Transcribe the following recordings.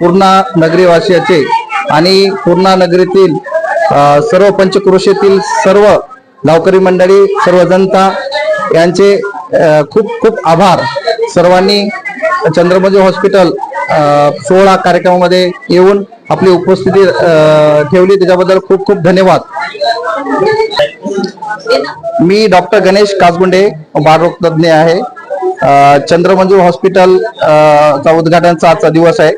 पूर्णा नगरीवासियाचे आणि पूर्णा नगरीतील सर्व पंचक्रोशीतील सर्व गावकरी मंडळी सर्व जनता यांचे खूप खूप आभार. सर्वांनी चंद्रमंजू हॉस्पिटल सोहळा कार्यक्रमामध्ये येऊन आपली उपस्थिती ठेवली. त्याच्याबद्दल खूप खूप धन्यवाद. मी डॉक्टर गणेश काजगुंडे बाळरोग तज्ज्ञ आहे. चंद्रमंजूर हॉस्पिटल चा उद्घाटनचा आजचा दिवस आहे.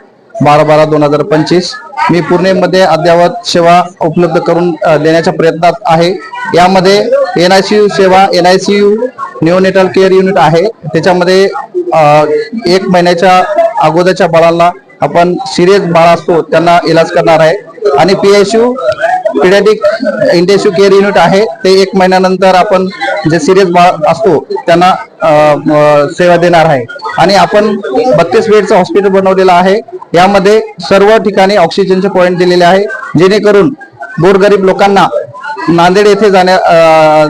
बारा बारा दोन हजार पंचवीस. मी पुणेमध्ये अद्ययावत सेवा उपलब्ध करून देण्याच्या प्रयत्नात आहे. यामध्ये एन आय सी यू सेवा N I C U neonatal care unit आहे. त्याच्यामध्ये एक महिन्याच्या अगोदरच्या बाळांना आपण सिरियस बाळ असतो त्यांना इलाज करणार आहे. आणि P S U paediatric intensive care unit आहे. ते एक महिन्यानंतर आपण जे सिरियस बाळ असतो त्यांना सेवा देणार आहे. आणि आपण बत्तीस बेडचं हॉस्पिटल बनवलेलं आहे. यामध्ये सर्व ठिकाणी ऑक्सिजनचे पॉईंट दिलेले आहे. जेणेकरून गोरगरीब लोकांना नांदेड येथे जाण्या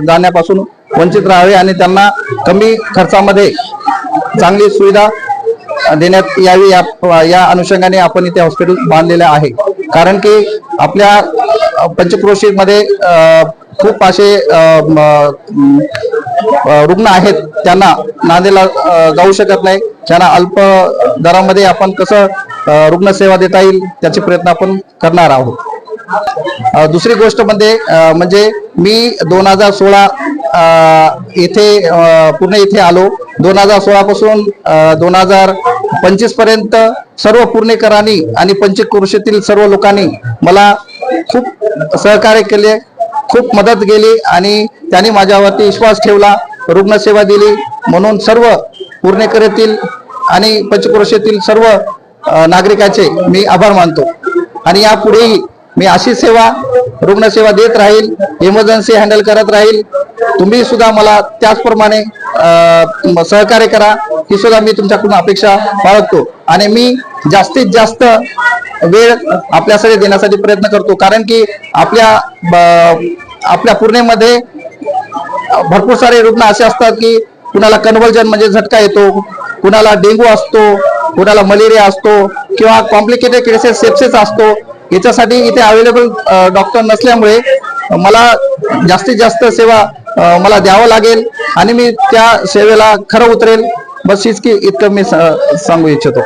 जाण्यापासून वंचित राहावे आणि त्यांना कमी खर्चामध्ये चांगली सुविधा देण्यात यावी या या अनुषंगाने आपण इथे हॉस्पिटल बांधलेलं आहे. कारण की आपल्या पंचक्रोशीमध्ये खूप असे रुग्ण आहेत त्यांना नांदेला जाऊ शकत नाही. त्यांना अल्प दरामध्ये आपण कसं रुग्णसेवा देता येईल त्याचे प्रयत्न आपण करणार आहोत. दुसरी गोष्ट म्हणजे म्हणजे मी दोन हजार सोळा येथे पुणे इथे आलो. दोन हजार सोळा पासून दोन हजार पंचवीसपर्यंत सर्व पुणेकरांनी आणि पंचक्रोशीतील सर्व लोकांनी मला खूप सहकार्य केले. खूप मदत केली आणि त्यांनी माझ्यावरती विश्वास ठेवला रुग्णसेवा दिली. म्हणून सर्व पुणेकर येथील आणि पंचक्रोशीतील सर्व नागरिकाचे मी आभार मानतो. आणि यापुढेही मी अशी सेवा रुग्णसेवा देत राहील इमर्जन्सी हँडल करत राहील. तुम्ही सुद्धा मला त्याचप्रमाणे सहकार्य करा. ही सुद्धा मी तुमच्याकडून अपेक्षा बाळगतो. आणि मी जास्तीत जास्त वेळ आपल्यासाठी देण्यासाठी प्रयत्न करतो. कारण की आपल्या ब- आपल्या पुणेमध्ये भरपूर सारे रुग्ण असे असतात की कुणाला कन्व्हर्जन म्हणजे झटका येतो कुणाला डेंगू असतो कुणाला मलेरिया असतो किंवा कॉम्प्लिकेटेड केसेस सेप्सेस असतो. याच्यासाठी इथे अवेलेबल डॉक्टर नसल्यामुळे मला जास्तीत जास्त सेवा मला द्यावं लागेल आणि मी त्या सेवेला खरं उतरेल. बस हीच की इतकं मी सांगू इच्छितो.